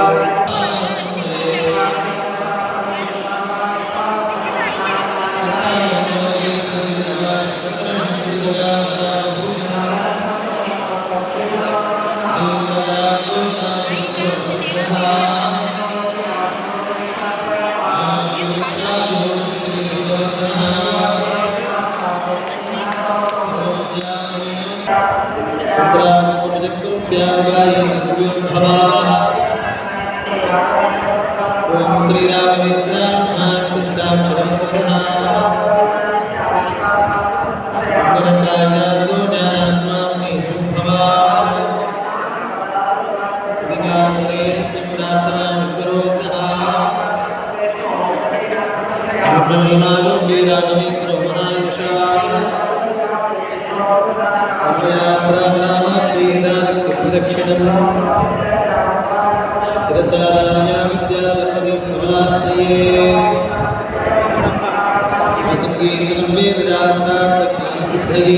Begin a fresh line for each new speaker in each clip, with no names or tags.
Yeah, right. గణకాయాదో జ్ఞానాత్మాగ్ని సంభవా దిగాత్రే वसंगीतनं वेदजातार्थज्ञान सिद्धये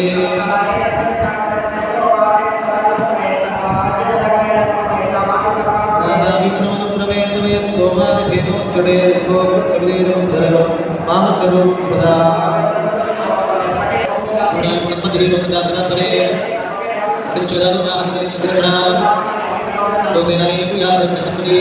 स्तोमादिभेदोत्कडे गोकृतविदेरं धरवं मामकरुं सदा गुणपतिभेदं साधनातरे संचदानुगाहने चित्रणात् स्तोमेनानि यादृशमस्मि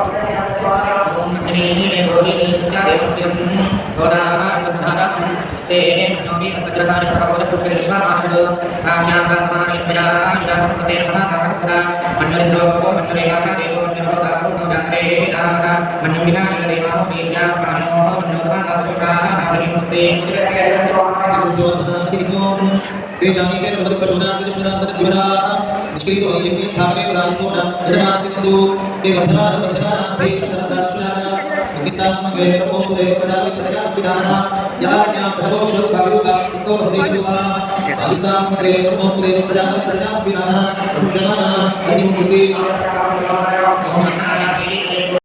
योनिरीकृष्णादेवकृत्यं गोदाहारप्रधानं स्तेः नोमीपज्रहारिकभगवतपुष्करिश्वामाशद साम्यादास्मारिम्बजायुजासंस्कृतेन सह सा सहस्रा मन्युरिन्द्रो मन्युरेवासा देवो मन्युरभोदाभरो जातवेदाः मन्युविशालीलदेवानोशीर्यापानोः मन्योदभासास्तोषाः भावनींस्ते
तेषामि चेत् सुभदपशूनां कृष्णदां तद्विवदाः निष्क्रियो यज्ञं भावमेव राजस्वो निर्माणसिन्धु, ते बद्धवान् बद्धवान् भये चन्द्रसाक्षिणा विस्तात्मग्रेणपतो देव प्रजापति प्रजापतिदानः याण्या भगवो शिव भागरुका चित्तो हृदयरुका विस्तात्मग्रेणपतो देव प्रजापति प्रजापतिदानः प्रजापतिदानः हरिमुखस्ते नमः